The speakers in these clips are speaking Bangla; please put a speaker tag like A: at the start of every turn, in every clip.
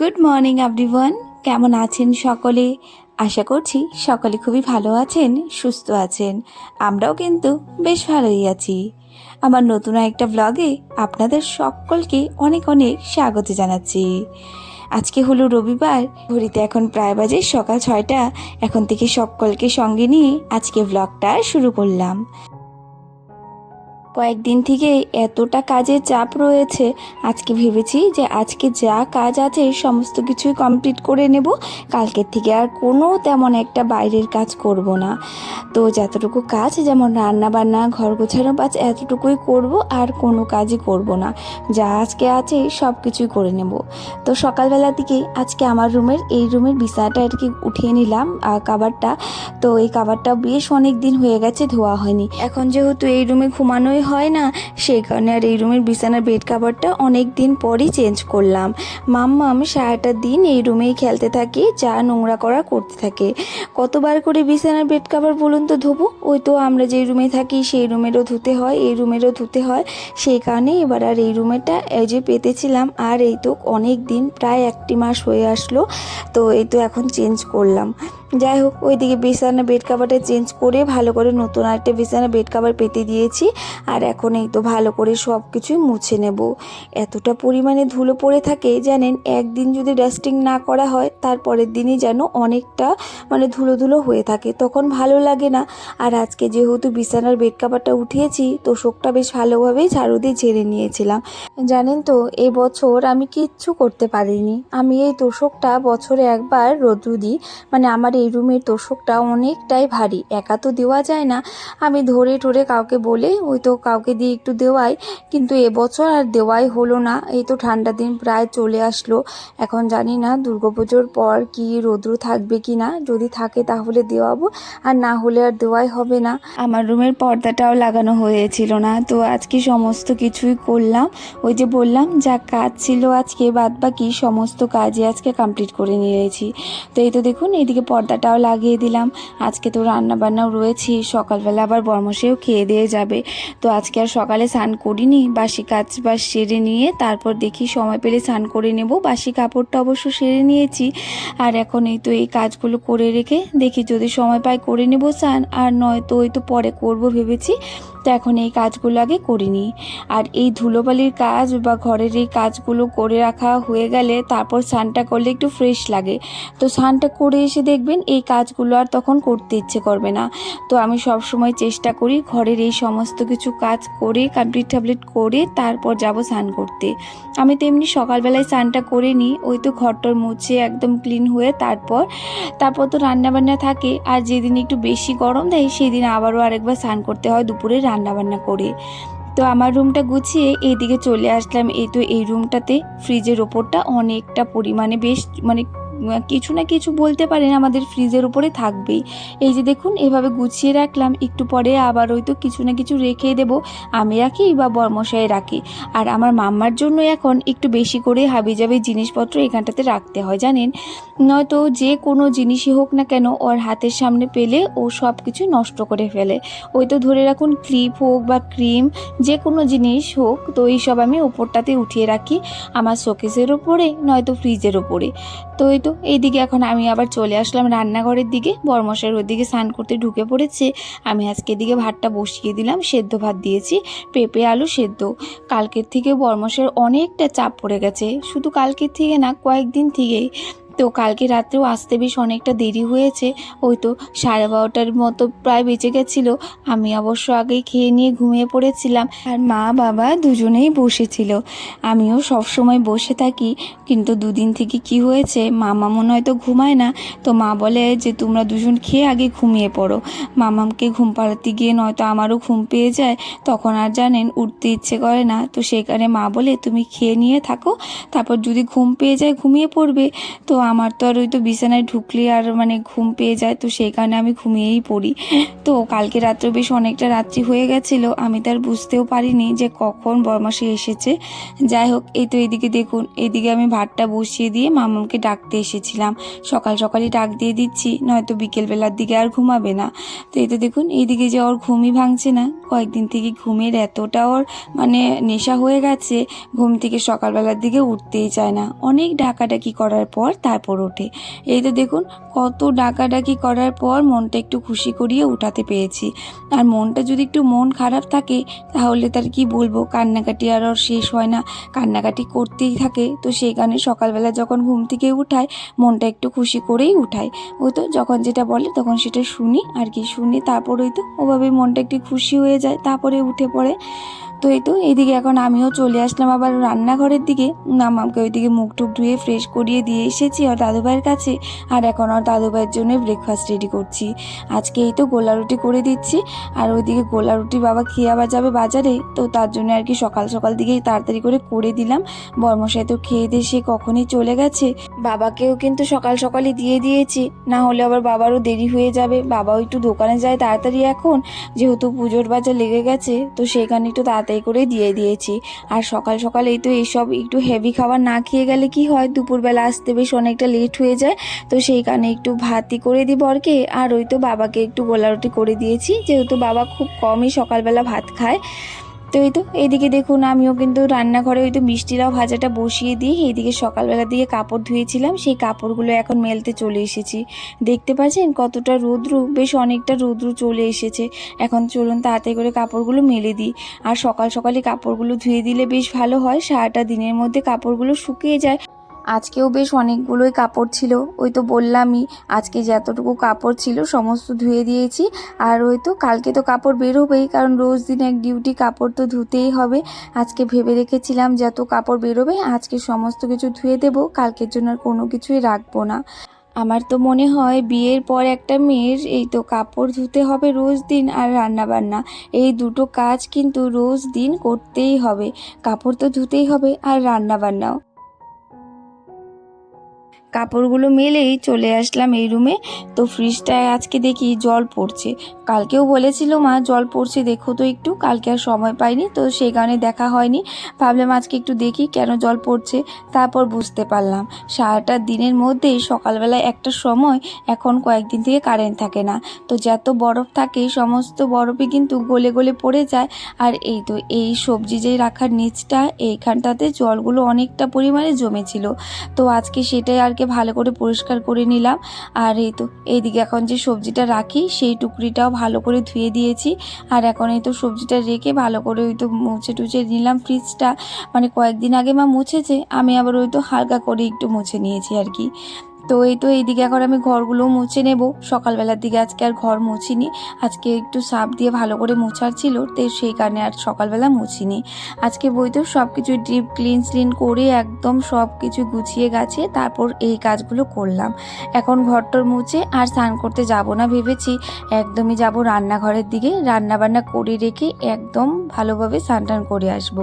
A: গুড মর্নিং এভরিওয়ান কেমন আছেন সকলে? আশা করছি সকলে খুবই ভালো আছেন, সুস্থ আছেন। আমরাও কিন্তু বেশ ভালোই আছি। আমার নতুন একটা ব্লগে আপনাদের সকলকে অনেক অনেক স্বাগত জানাচ্ছি। আজকে হলো রবিবার, ঘড়িতে এখন প্রায় বাজে সকাল ছয়টা। এখন থেকে সকলকে সঙ্গে নিয়ে আজকে ব্লগটা শুরু করলাম। কয়েকদিন থেকে এতটা কাজের চাপ রয়েছে আজকে ভেবেছি যে আজকে যা কাজ আছে সমস্ত কিছুই কমপ্লিট করে নেব। কালকের থেকে আর কোনো তেমন একটা বাইরের কাজ করব না। তো যতটুকু কাজ যেমন রান্না বান্না ঘর গোছানো কাজ এতটুকুই করব আর কোনো কাজই করব না। যা আজকে আছে সব কিছুই করে নেব। তো সকালবেলার দিকে আজকে আমার রুমের এই রুমের বিছানাটা আর কি উঠিয়ে নিলাম আহ, কাভারটা তো এই কাভারটা বেশ অনেক দিন হয়ে গেছে ধোয়া হয়নি। এখন যেহেতু এই রুমে ঘুমানোই হয় না। সেই কারণে আর এই রুমের বিছানার বেড কাভারটা অনেক দিন পরই চেঞ্জ করলাম। মাম্মাম সারাটা দিন এই রুমেই খেলতে থাকে, যা নোংরা করা করতে থাকে। কতবার করে বিছানার বেড কাভার বলুন তো ধোবো? ওই তো আমরা যেই রুমে থাকি, সেই রুমেরও ধুতে হয়, এই রুমেরও ধুতে হয়। সেই কারণে এবার আর এই রুমেটা এই যে পেতেছিলাম, আর এই তো অনেক দিন প্রায় একটি মাস হয়ে আসলো, তো এই তো এখন চেঞ্জ করলাম। যাই হোক, ওইদিকে বিছানা বেড কাভারটা চেঞ্জ করে ভালো করে নতুন আরেকটা বিছানা বেড কাভার পেতে দিয়েছি। আর এখন এই তো ভালো করে সব কিছুই মুছে নেব। এতটা পরিমাণে ধুলো পড়ে থাকে, জানেন, একদিন যদি ডাস্টিং না করা হয়, তারপরের দিনই যেন অনেকটা মানে ধুলো ধুলো হয়ে থাকে, তখন ভালো লাগে না। আর আজকে যেহেতু বিছানার বেড কাভারটা উঠিয়েছি তোষকটা বেশ ভালোভাবেই ঝাড়ু দিয়ে ঝেড়ে নিয়েছিলাম। জানেন তো এবছর আমি কিচ্ছু করতে পারিনি। আমি এই তোষকটা বছরে একবার রোদ্রু দিই মানে আমার এই রুমের তোষকটা অনেকটাই ভারী, একা তো দেওয়া যায় না। আমি ধরে টরে কাউকে বলে, ওই তো কাউকে দিয়ে একটু দেওয়াই, কিন্তু এবছর আর দেওয়াই হলো না। এই তো ঠান্ডা দিন প্রায় চলে আসলো। এখন জানি না দুর্গাপুজোর পর কি রৌদ্র থাকবে কি না। যদি থাকে তাহলে দেওয়াবো, আর না হলে আর দেওয়াই হবে না। আমার রুমের পর্দাটাও লাগানো হয়েছিল না, তো আজকে সমস্ত কিছুই করলাম। ওই যে বললাম, যা কাজ ছিল আজকে, বাদ বাকি সমস্ত কাজই আজকে কমপ্লিট করে নিয়েছি। তো এই তো দেখুন, এইদিকে পর্দাটাও লাগিয়ে দিলাম। আজকে তো রান্না বান্নাও রয়েছে, সকালবেলা আবার বর্মসেও খেয়ে দিয়ে যাবে। তো আজকে আর সকালে স্নান করিনি, বাসি কাজ বাস সেরে নিয়ে তারপর দেখি সময় পেলে স্নান করে নেব। বাসি কাপড়টা অবশ্য সেরে নিয়েছি। আর এখন এই তো এই কাজগুলো করে রেখে দেখি যদি সময় পাই করে নেব স্নান, আর নয়তো ওই তো পরে করব ভেবেছি। তো এখন এই কাজগুলো আগে করিনি। আর এই ধুলোবালির কাজ বা ঘরের এই কাজগুলো করে রাখা হয়ে গেলে তারপর স্নানটা করলে একটু ফ্রেশ লাগে। তো স্নানটা করে এসে দেখবেন এই কাজগুলো আর তখন করতে ইচ্ছে করবে না। তো আমি সব সময় চেষ্টা করি ঘরের এই সমস্ত কিছু কাজ করে কমপ্লিট টাবলিট করে তারপর যাব স্নান করতে। আমি তেমনি সকালবেলায় স্নানটা করে নিই ওই তো ঘরটর মুছে একদম ক্লিন হয়ে তারপর তারপর তো রান্নাবান্না থাকে। আর যেদিন একটু বেশি গরম দেয়, সেদিন আবারও আরেকবার স্নান করতে হয় দুপুরে রান্নাবান্না করে। তো আমার রুমটা গুছিয়ে এইদিকে চলে আসলাম। এই তো এই রুমটাতে ফ্রিজের ওপরটা অনেকটা পরিমাণে বেশ মানে কিছু না কিছু বলতে পারেন আমাদের ফ্রিজের উপরে থাকবেই। এই যে দেখুন, এভাবে গুছিয়ে রাখলাম। একটু পরে আবার ওই তো কিছু না কিছু রেখে দেবো। আমি রাখি বা বর্মশাই রাখি। আর আমার মাম্মার জন্য এখন একটু বেশি করে হাবি যাবে জিনিসপত্র এখানটাতে রাখতে হয়, জানেন? নয়তো যে কোনো জিনিসই হোক না কেন, ওর হাতের সামনে পেলে ও সব কিছু নষ্ট করে ফেলে। ওই তো ধরে রাখুন, ক্লিপ হোক বা ক্রিম, যে কোনো জিনিস হোক, তো এই সব আমি ওপরটাতে উঠিয়ে রাখি, আমার শোকেসের ওপরে নয়তো ফ্রিজের ওপরে তো এই তো এইদিকে এখন আমি আবার চলে আসলাম রান্নাঘরের দিকে। বর্মশার ওদিকে স্নান করতে ঢুকে পড়েছে। আমি আজকে এদিকে ভাতটা বসিয়ে দিলাম, সেদ্ধ ভাত দিয়েছি, পেঁপে, আলু সেদ্ধ। কালকের থেকে বর্মশের অনেকটা চাপ পড়ে গেছে। শুধু কালকের থেকে না, কয়েকদিন থেকেই তো কালকে রাত্রেও আসতে বেশ অনেকটা দেরি হয়েছে। ওই তো সাড়ে বারোটার মতো প্রায় বেঁচে গেছিল। আমি অবশ্য আগেই খেয়ে নিয়ে ঘুমিয়ে পড়েছিলাম। আর মা বাবা দুজনেই বসেছিল। আমিও সব সময় বসে থাকি। কিন্তু দুদিন থেকে কি হয়েছে? মামা মনে হয় তো ঘুমায় না। তো মা বলে যে, তোমরা দুজন খেয়ে আগে ঘুমিয়ে পড়ো। মামামকে ঘুম পাড়াতে গিয়ে নয়তো আমারও ঘুম পেয়ে যায়। তখন আর জানেন, উঠতে ইচ্ছে করে না। তো কারণে মা বলে, তুমি খেয়ে নিয়ে থাকো। তারপর যদি ঘুম পেয়ে যায়, ঘুমিয়ে পড়বে। তো আমার তো আর ওই তো বিছানায় ঢুকলে আর মানে ঘুম পেয়ে যায়, তো সেই কারণে আমি ঘুমিয়েই পড়ি। তো কালকে রাত্রে বেশ অনেকটা রাত্রি হয়ে গেছিল, আমি তার বুঝতেও পারিনি যে কখন বরমাসে এসেছে। যাই হোক, এই তো এদিকে দেখুন, এদিকে আমি ভাতটা বসিয়ে দিয়ে মামাকে ডাকতে এসেছিলাম। সকাল সকালই ডাক দিয়ে দিচ্ছি, নয়তো বিকেলবেলার দিকে আর ঘুমাবে না। তো এই তো দেখুন এইদিকে যে ওর ঘুমই ভাঙছে না, কয়েকদিন থেকে ঘুমের এতটা ওর মানে নেশা হয়ে গেছে, ঘুম থেকে সকালবেলার দিকে উঠতেই চায় না। অনেক ডাকাডাকি করার পর তারপর ওঠে। এই তো দেখুন, কত ডাকাডাকি করার পর মনটা একটু খুশি করিয়ে উঠাতে পেরেছি। আর মনটা যদি একটু মন খারাপ থাকে, তাহলে তার কি বলব? কান্নাকাটি আর ওর শেষ হয় না। কান্নাকাটি করতেই থাকে। তো সেই কারণে সকালবেলা যখন ঘুম থেকে উঠায়, মনটা একটু খুশি করেই উঠায়। ওই তো যখন যেটা বলে, তখন সেটা শুনি। আর কি শুনি, তারপর ওই তো ওভাবে মনটা একটু খুশি হয়ে যায়। তারপরে উঠে পড়ে। তো এই তো, এইদিকে এখন আমিও চলে আসলাম আবার রান্নাঘরের দিকে। মামাকে ওইদিকে মুখ টুক ধুয়ে ফ্রেশ করিয়ে দিয়ে এসেছি আর দাদু ভাইয়ের কাছে। আর এখন আর দাদু ভাইয়ের জন্য ব্রেকফাস্ট রেডি করছি। আজকে এই তো গোলা রুটি করে দিচ্ছি। আর ওইদিকে গোলা রুটি বাবা খেয়ে আবার যাবে বাজারে, তো তার জন্য আর কি সকাল সকাল দিকেই তাড়াতাড়ি করে করে দিলাম। বর্মশাই তো খেয়ে দিয়ে সে কখনই চলে গেছে। বাবাকেও কিন্তু সকাল সকালই দিয়ে দিয়েছি। না হলে আবার বাবারও দেরি হয়ে যাবে। বাবাও একটু দোকানে যায় তাড়াতাড়ি এখন। যেহেতু পুজোর বাজার লেগে গেছে, তো সেখানে একটু তাড়াতাড়ি করে দিয়ে দিয়েছি। আর সকাল সকাল এই তো এইসব একটু হেভি খাবার না খেয়ে গেলে কি হয়? দুপুরবেলা আসতে বেশ অনেকটা লেট হয়ে যায়। তো সেই কারণে একটু ভাতই করে দিই বরকে। আর ওই তো বাবাকে একটু গোলা রুটি করে দিয়েছি। যেহেতু বাবা খুব কমই সকালবেলা ভাত খায়। তো এই তো, এইদিকে দেখুন, আমিও কিন্তু রান্নাঘরে ওই তো মিষ্টিরাও ভাজাটা বসিয়ে দিই এইদিকে সকালবেলা দিকে কাপড় ধুয়েছিলাম, সেই কাপড়গুলো এখন মেলতে চলে এসেছি। দেখতে পাচ্ছেন কতটা রৌদ্র, বেশ অনেকটা রৌদ্র চলে এসেছে। এখন চলুন তাড়াতাড়ি করে কাপড়গুলো মেলে দিই। আর সকাল সকালে কাপড়গুলো ধুয়ে দিলে বেশ ভালো হয়, সারাটা দিনের মধ্যে কাপড়গুলো শুকিয়ে যায়। আজকেও বেশ অনেকগুলোই কাপড় ছিল। ওই তো বললামই, আজকে যতটুকু কাপড় ছিল সমস্ত ধুয়ে দিয়েছি। আর ওই তো কালকে তো কাপড় বেরোবেই, কারণ রোজ দিন এক ডিউটি কাপড় তো ধুতেই হবে। আজকে ভেবে রেখেছিলাম যত কাপড় বেরোবে, আজকে সমস্ত কিছু ধুয়ে দেব, কালকের জন্য আর কোনো কিছুই রাখব না। আমার তো মনে হয় বিয়ের পর একটা মেয়ের এই তো কাপড় ধুতে হবে রোজ দিন আর রান্না বান্না এই দুটো কাজ কিন্তু রোজ দিন করতেই হবে। কাপড় তো ধুতেই হবে আর রান্না বান্নাও কাপড়গুলো মেলেই চলে আসলাম এই রুমে। তো ফ্রিজটায় আজকে দেখি জল পড়ছে। কালকেও বলেছিল মা, জল পড়ছে, দেখো তো একটু। কালকে আর সময় পাইনি, তো সেই কারণে দেখা হয়নি। ভাবলাম আজকে একটু দেখি কেন জল পড়ছে, তারপর বুঝতে পারলাম। সারাটা দিনের মধ্যেই সকালবেলায় একটা সময় এখন কয়েকদিন থেকে কারেন্ট থাকে না। তো যত বরফ থাকে, সমস্ত বরফই কিন্তু গলে গলে পড়ে যায়। আর এই তো, এই সবজি যে রাখার নিচটা, এইখানটাতে জলগুলো অনেকটা পরিমাণে জমেছিল। তো আজকে সেটাই আর কি ভালো করে পরিষ্কার করে নিলাম। আর এই তো, এইদিকে এখন যে সবজিটা রাখি, সেই টুকরিটাও ভালো করে ধুয়ে দিয়েছি। আর এখন এই তো সবজিটা রেখে ভালো করে ওই তো মুছে টুছে নিলাম ফ্রিজটা মানে কয়েকদিন আগে মা মুছেছে, আমি আবার ওই তো হালকা করে একটু মুছে নিয়েছি আর কি। তো এই তো এইদিকে এখন আমি ঘরগুলো মুছে নেব। সকালবেলার দিকে আজকে আর ঘর মুছিনি। আজকে একটু সাপ দিয়ে ভালো করে মোছার ছিল, তো সেই কারণে আর সকালবেলা মুছিনি। আজকে বই তো সব কিছু ডিপ ক্লিন স্লিন করে একদম সব কিছু গুছিয়ে গাছিয়ে তারপর এই কাজগুলো করলাম। এখন ঘরটর মুছে আর স্নান করতে যাব না ভেবেছি। একদমই যাব রান্নাঘরের দিকে। রান্না বান্না করে রেখে একদম ভালোভাবে স্নান টান করে আসব।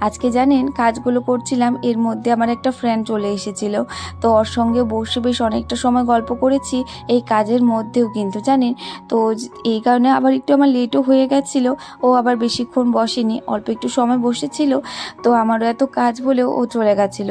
A: আজকে জানেন কাজগুলো করছিলাম, এর মধ্যে আমার একটা ফ্রেন্ড চলে এসেছিল। তো ওর সঙ্গে বসে বেশ অনেকটা সময় গল্প করেছি, এই কাজের মধ্যেও কিন্তু, জানেন? তো এই কারণে আবার একটু আমার লেটও হয়ে গেছিল, ও আবার বেশিক্ষণ বসেনি, অল্প একটু সময় বসেছিল, তো আমারও এত কাজ বলেও ও চলে গেছিল।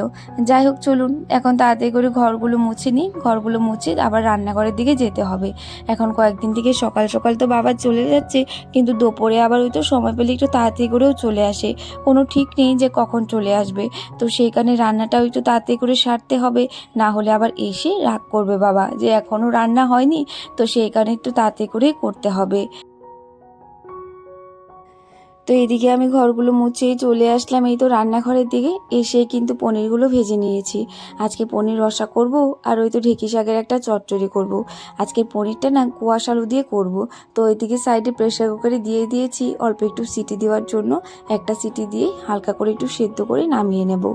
A: যাই হোক, চলুন, এখন তাড়াতাড়ি করে ঘরগুলো মুছে নিই, ঘরগুলো মুছে আবার রান্নাঘরের দিকে যেতে হবে। এখন কয়েকদিন থেকে সকাল সকাল তো বাবা চলে যাচ্ছে, কিন্তু দুপুরে আবার ওই তো সময় পেলে একটু তাড়াতাড়ি করেও চলে আসে। কোনো ঠিক নেই যে কখন চলে আসবে, তো সেই কারণে রান্নাটাও একটু তাড়াতাড়ি করে সারতে হবে, না হলে আবার এসে রাগ করবে বাবা, যে এখনও রান্না হয়নি, তো সেই কারণে একটু তাতে করে করতে হবে। তো এদিকে আমি ঘরগুলো মুছেই চলে আসলাম এই তো রান্নাঘরের দিকে। এসে কিন্তু পনিরগুলো ভেজে নিয়েছি। আজকে পনির রসা করব আর ওই তো ঢেঁকি শাকের একটা চচ্চড়ি করব। আজকে পনিরটা না কুয়াশ আলু দিয়ে করব। তো ওইদিকে সাইডে প্রেশার কুকারে দিয়ে দিয়েছি অল্প একটু সিটি দেওয়ার জন্য। একটা সিটি দিয়ে হালকা করে একটু সেদ্ধ করে নামিয়ে নেব।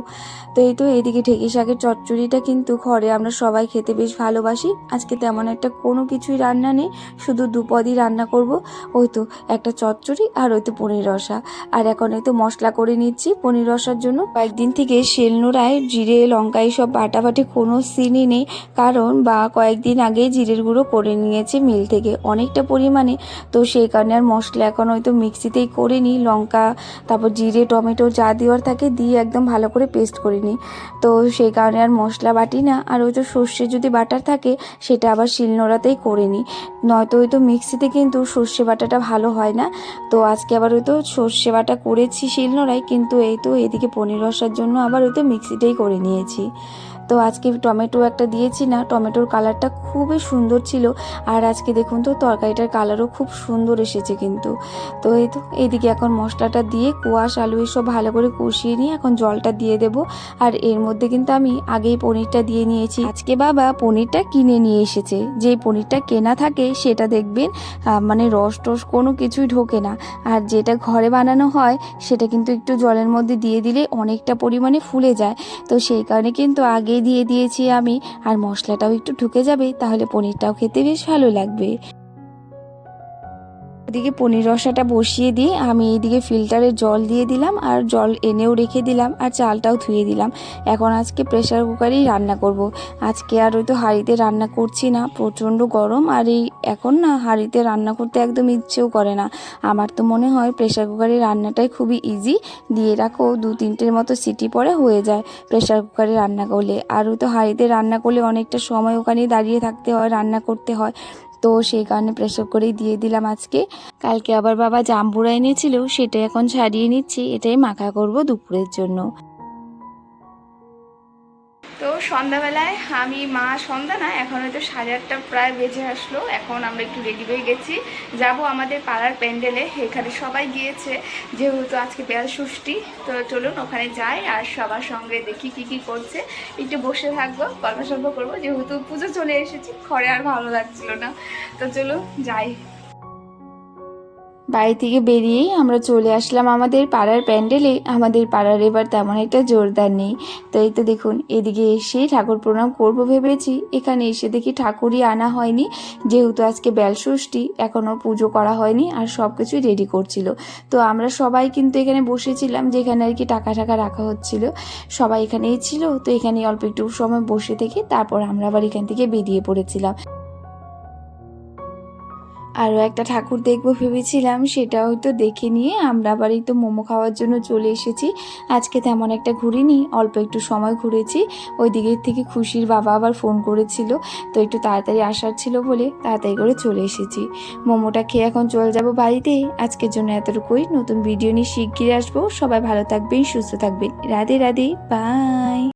A: তো এই তো এইদিকে ঢেঁকি শাকের চচ্চড়িটা কিন্তু ঘরে আমরা সবাই খেতে বেশ ভালোবাসি। আজকে তেমন একটা কোনো কিছুই রান্না নেই। শুধু দুপদই রান্না করব। ওই তো একটা চচ্চড়ি আর ওই তো পনির রসা। রসা। আর এখন তো মশলা করে নিচ্ছি পনির রসার জন্য। কয়েকদিন থেকে শিলনোড়ায় জিরে, লঙ্কা এইসব বাটাবাটি কোনো সিনই নেই। কারণ বা কয়েকদিন আগেই জিরের গুঁড়ো করে নিয়েছি মিল থেকে অনেকটা পরিমাণে। তো সেই কারণে আর মশলা এখন হয়তো মিক্সিতেই করে নিই। লঙ্কা, তারপর জিরে, টমেটো যা দেওয়ার থাকে দিয়ে একদম ভালো করে পেস্ট করে নিই। তো সেই কারণে আর মশলা বাটি না। আর ওই তো সর্ষে যদি বাটার থাকে, সেটা আবার শিলনোড়াতেই করে নিই। নয়তো ওই তো মিক্সিতে কিন্তু সর্ষে বাটাটা ভালো হয় না। তো আজকে আবার ওই তো সর্ষে বাটা করেছি শিলনোড়ায়, কিন্তু এই তো এদিকে পনির রসার জন্য আবার ওই তো মিক্সিটাই করে নিয়েছি। তো আজকে টমেটো একটা দিয়েছি না, টমেটোর কালারটা খুবই সুন্দর ছিল। আর আজকে দেখুন তো, তরকারিটার কালারও খুব সুন্দর এসেছে কিন্তু। তো এই তো, এইদিকে এখন মশলাটা দিয়ে কুয়াশ, আলু এসব ভালো করে কষিয়ে নিয়ে এখন জলটা দিয়ে দেব। আর এর মধ্যে কিন্তু আমি আগেই পনিরটা দিয়ে নিয়েছি। আজকে বাবা পনিরটা কিনে নিয়ে এসেছে। যে পনিরটা কেনা থাকে সেটা দেখবেন মানে রস টস কোনো কিছুই ঢোকে না। আর যেটা ঘরে বানানো হয়, সেটা কিন্তু একটু জলের মধ্যে দিয়ে দিলে অনেকটা পরিমাণে ফুলে যায়। তো সেই কারণে কিন্তু আগেই দিয়ে দিয়েছি আমি। আর মশলাটাও একটু ঢুকে যাবে তাহলে পনিরটাও খেতে বেশ ভালো লাগবে। ওদিকে পনির রসাটা বসিয়ে দিয়ে আমি এইদিকে ফিল্টারে জল দিয়ে দিলাম আর জল এনেও রেখে দিলাম আর চালটাও ধুয়ে দিলাম। এখন আজকে প্রেশার কুকারেই রান্না করব। আজকে আর ওই তো হাঁড়িতে রান্না করছি না, প্রচণ্ড গরম আর এই এখন না হাঁড়িতে রান্না করতে একদম ইচ্ছেও করে না। আমার তো মনে হয় প্রেশার কুকারে রান্নাটাই খুবই ইজি দিয়ে রাখো দু তিনটের মতো সিটি পরে হয়ে যায় প্রেশার কুকারে রান্না করলে। আর ওই তো হাঁড়িতে রান্না করলে অনেকটা সময় ওখানেই দাঁড়িয়ে থাকতে হয়, রান্না করতে হয়। তো সেই কারণে প্রেসার করেই দিয়ে দিলাম আজকে। কালকে আবার বাবা জাম্বুরা এনেছিল সেটা এখন ছাড়িয়ে নিচ্ছি, এটাই মাখা করব দুপুরের জন্য।
B: তো সন্ধ্যাবেলায় আমি, মা, সন্ধ্যা না, এখন হয়তো সাড়ে আটটা প্রায় বেজে আসলো। এখন আমরা একটু রেডি হয়ে গেছি। যাব আমাদের পাড়ার প্যান্ডেলে, এখানে সবাই গিয়েছে। যেহেতু আজকে পেয়াল ষষ্ঠী, তো চলুন ওখানে যাই আর সবার সঙ্গে দেখি কি কি করছে। একটু বসে থাকব গল্প সল্প করব। যেহেতু পুজো চলে এসেছি, ঘরে আর ভালো লাগছিল না। তো চলুন যাই।
A: বাড়ি থেকে বেরিয়েই আমরা চলে আসলাম আমাদের পাড়ার প্যান্ডেলে। আমাদের পাড়ার এবার তেমন একটা জোরদার নেই। তো এই তো দেখুন, এদিকে এসে ঠাকুর প্রণাম করব ভেবেছি। এখানে এসে দেখি ঠাকুরই আনা হয়নি। যেহেতু আজকে বেলষষ্ঠী এখনও পুজো করা হয়নি আর সব কিছুই রেডি করছিল। তো আমরা সবাই কিন্তু এখানে বসেছিলাম, যেখানে আর কি টাকা টাকা রাখা হচ্ছিল। সবাই এখানেই ছিল, তো এখানে অল্প একটু সময় বসে থেকে তারপর আমরা আবার এখান থেকে বেরিয়ে পড়েছিলাম। আরও একটা ঠাকুর দেখব ভেবেছিলাম সেটা হয়তো দেখে নিয়ে আমরা আবার এই তো মোমো খাওয়ার জন্য চলে এসেছি। আজকে তেমন একটা ঘুরিনি, অল্প একটু সময় ঘুরেছি। ওই দিকের থেকে খুশির বাবা আবার ফোন করেছিল, তো একটু তাড়াতাড়ি আসার ছিল বলে তাড়াতাড়ি করে চলে এসেছি। মোমোটা খেয়ে এখন চলে যাব বাড়িতে। আজকের জন্য এতটুকুই। নতুন ভিডিও নিয়ে শিগগিরই আসব। সবাই ভালো থাকবেন, সুস্থ থাকবেন। রাধে রাধে। বাই